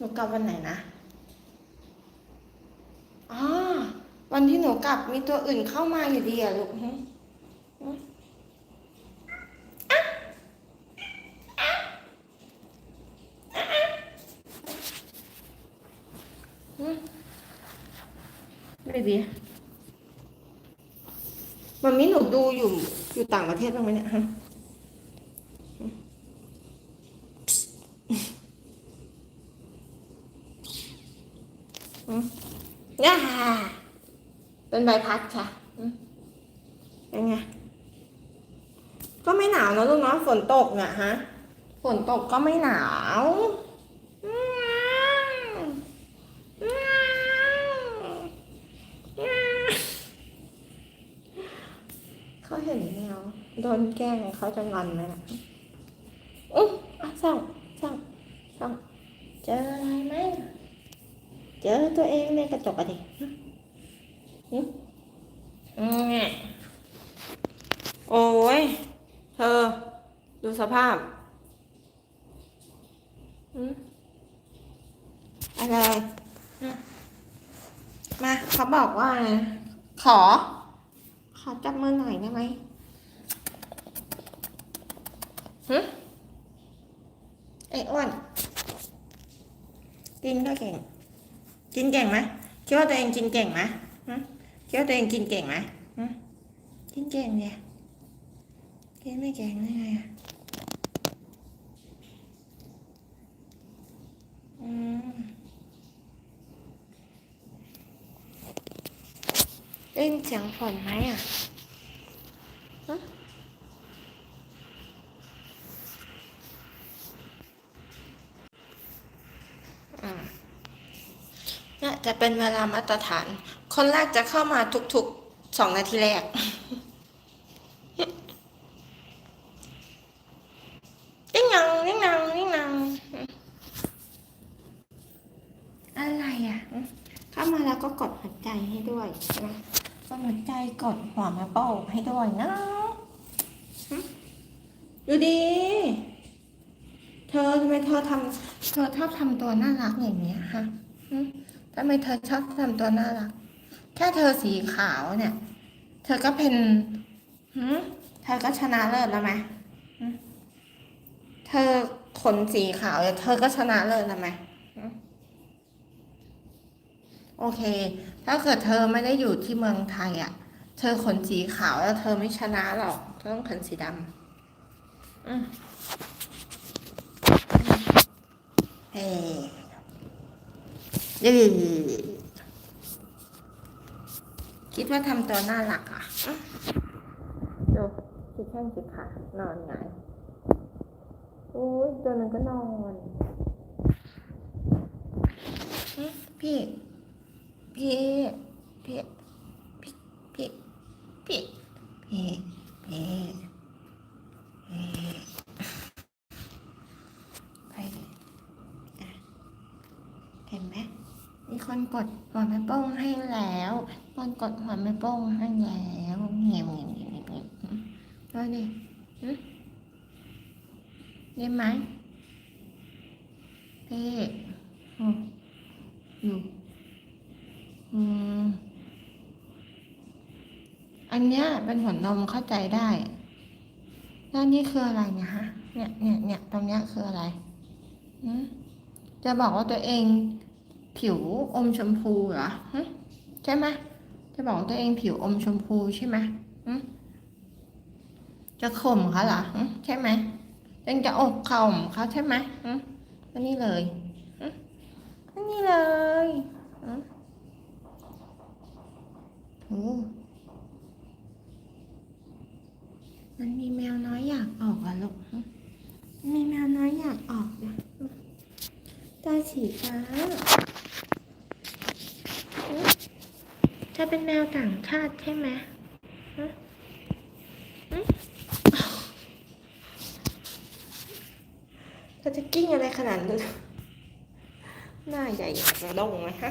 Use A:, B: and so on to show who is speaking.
A: หนูกลับวันไหนนะอ๋อวันที่หนูกลับมีตัวอื่นเข้ามาอยู่ดีอะลูกฮึไม่ดีมันมีหนูดูอยู่อยู่ต่างประเทศบ้างไหมเนี่ยฮะ ย่าเป็นใบพัดค่ะอืมเป็นไง ก็ไม่หนาวนะลูกเนาะฝนตกเนี่ยฮะ ฝนตกก็ไม่หนาวอืมอืมอืมเขาเห็นแมวโดนแกล้งเขาจะงอนไหมล่ะอุ๊ยอะส่องส่องส่องเจออะไรไหม เจอตัวเองในกระจกอะดิหึอืมโอ้ย เธอ ดูสภาพอืมอะไร มาเขาบอกว่าไงขอ ขอจับมือหน่อยได้ไหมหึไอ้อ้วนกินก็เก่ง กินเก่งไหมคิดว่าตัวเองกินเก่งไหมคิดว่าตัวเองกินเก่งไหมกินเก่งเนี่ยกินไม่เก่งได้ไงอะอืมได้ยินเสียงฝนไหมอะอืม เนี่ย จะเป็นเวลามาตรฐาน คนแรกจะเข้ามาทุกๆสองนาทีแรกนิ่งนังนิ่งนังนิ่งนังอะไรอะ เข้ามาแล้วก็กดหัวใจให้ด้วยนะกดหัวใจกดหัวแม่โป้งให้ด้วยนะหึดูดี เธอทำไมเธอทำเธอชอบทำตัวน่ารักอย่างเนี้ยฮะหึ ทำไมเธอชอบทำตัวน่ารัก แค่เธอสีขาวเนี่ย เธอก็เป็นหืมเธอก็ชนะเลิศแล้วไหมเธอขนสีขาวเธอก็ชนะเลิศแล้วไหมโอเค ถ้าเกิดเธอไม่ได้อยู่ที่เมืองไทยอะ เธอขนสีขาวแล้วเธอไม่ชนะหรอก เธอต้องขนสีดำอืมเฮ้ ดื้อคิดว่าทำตัวน่ารักอะดูคิดแข้งคิดขานอนไงายโอ้ยตัวนึงก็นอน พี่ พี่ พี่ พี่ พี่ พี่ พี่ พี่พี่ไปเห็นไหม คนกดหัวแม่โป้งให้แล้วคนกดหัวแม่โป้งให้แล้วเงียบเงียบเงียบเงียบเงียบดูดิหึได้ไหมเต้อืมอยู่อืมอันเนี้ยเป็นหัวนมเข้าใจได้ แล้วนี่คืออะไรเนี่ยฮะ เนี่ยเนี่ยเนี่ยตรงเนี้ยคืออะไรจะบอกว่าตัวเอง ผิวอมชมพูเหรอใช่ไหมจะบอกตัวเองผิวอมชมพูใช่ไหมจะข่มเขาเหรอใช่ไหมยังจะอกข่มเขาใช่ไหมนนี้เลยนนี้เลยโอ้มันมีแมวน้อยอยากออกอะลูกมีแมวน้อยอยากออกนะตาสีฟ้า จะเป็นแมวต่างชาติใช่ไหมฮะหึเราจะกิ้งอะไรขนาดนั้นหน้าใหญ่กระดงไหมฮะ